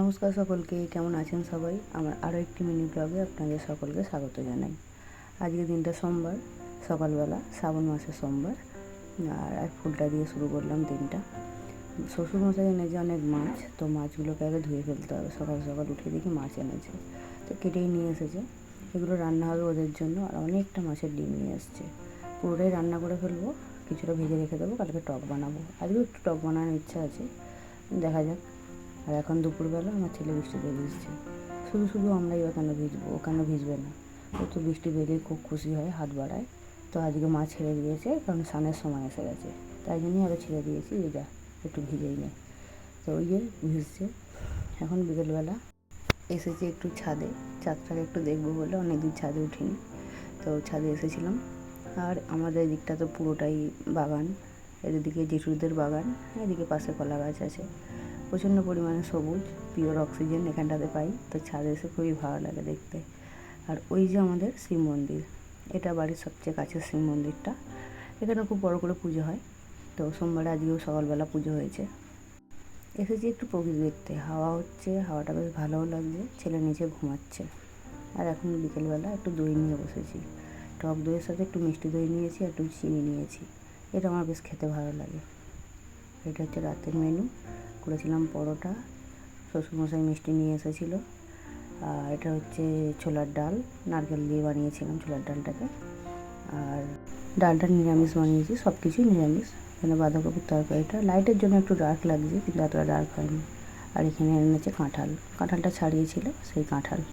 নমস্কার সকলকে, কেমন আছেন সবাই? আমার আরও একটি মিনি ব্লগে আপনাদের সকলকে স্বাগত জানাই। আজকে দিনটা সোমবার, সকালবেলা, শ্রাবণ মাসের সোমবার, আর ফুলটা দিয়ে শুরু করলাম দিনটা। শ্বশুরমশাই এনেছে অনেক মাছ, তো মাছগুলোকে আগে ধুয়ে ফেলতে হবে। সকাল সকাল উঠে দেখি মাছ এনেছে, তো কেটেই নিয়ে এসেছে। এগুলো রান্না হবে ওদের জন্য, আর অনেকটা মাছের ডিম নিয়ে এসছে। পুরোটাই রান্না করে ফেলব, কিছুটা ভেজে রেখে দেবো, কালকে টক বানাবো। আজকেও একটু টক বানানোর ইচ্ছা আছে, দেখা যাক। আর এখন দুপুরবেলা আমার ছেলে বৃষ্টি বৃষ্টিতে ভিজছে শুধু শুধু আমরাই বা কেন ভিজবো ও কেন ভিজবে না। ও তো বৃষ্টি পেলেই খুব খুশি হয়, হাত বাড়ায়। তো আজকে মা ছেড়ে দিয়েছে, কারণ স্নানের সময় এসে গেছে। তাই জন্যই আরও ছেড়ে দিয়েছি যা একটু ভিজেই নে। তো ওই যে ভিজছে। এখন বিকেলবেলা এসেছি একটু ছাদে। চাঁদটাকে একটু দেখব বলে অনেক দিন ছাদে উঠিনি। তো ছাদে এসেছিলাম। আর আমাদের এদিকটা তো পুরোটাই বাগান। এদিকে জেঠুদের বাগান, এদিকে পাশে কলা গাছ আছে। প্রচণ্ড পরিমাণে সবুজ পিওর অক্সিজেন এখানটাতে পাই। তো ছাদে এসে খুবই ভালো লাগে দেখতে। আর ওই যে আমাদের শিব মন্দির, এটা বাড়ির সবচেয়ে কাছের শিব মন্দিরটা। এখানে খুব বড় করে পুজো হয়। তো সোমবারে আজকেও সকালবেলা পুজো হয়েছে। এসেছি একটু প্রকৃতি দেখতে। হাওয়া হচ্ছে, হাওয়াটা বেশ ভালোও লাগছে। ছেলে নিচে ঘুমাচ্ছে। আর এখন বিকেলবেলা একটু দই নিয়ে বসেছি। টক দইয়ের সাথে একটু মিষ্টি দই নিয়েছি একটু চিনি নিয়েছি। এটা আমার বেশ খেতে ভালো লাগে। এটা হচ্ছে রাতের মেনু করেছিলাম পরোটা। শ্বশুরমশাই মিষ্টি নিয়ে এসেছিল। আর এটা হচ্ছে ছোলার ডাল। নারকেল দিয়ে বানিয়েছিলাম ছোলার ডালটাকে। আর ডালটা নিরামিষ বানিয়েছি সব কিছুই নিরামিষ। এখানে বাঁধাকপির তরকারিটা। লাইটের জন্য একটু ডার্ক লাগছে, কিন্তু এতটা ডার্ক হয়নি। আর এখানে এনেছে কাঁঠাল। কাঁঠালটা ছাড়িয়েছিল, সেই কাঁঠাল।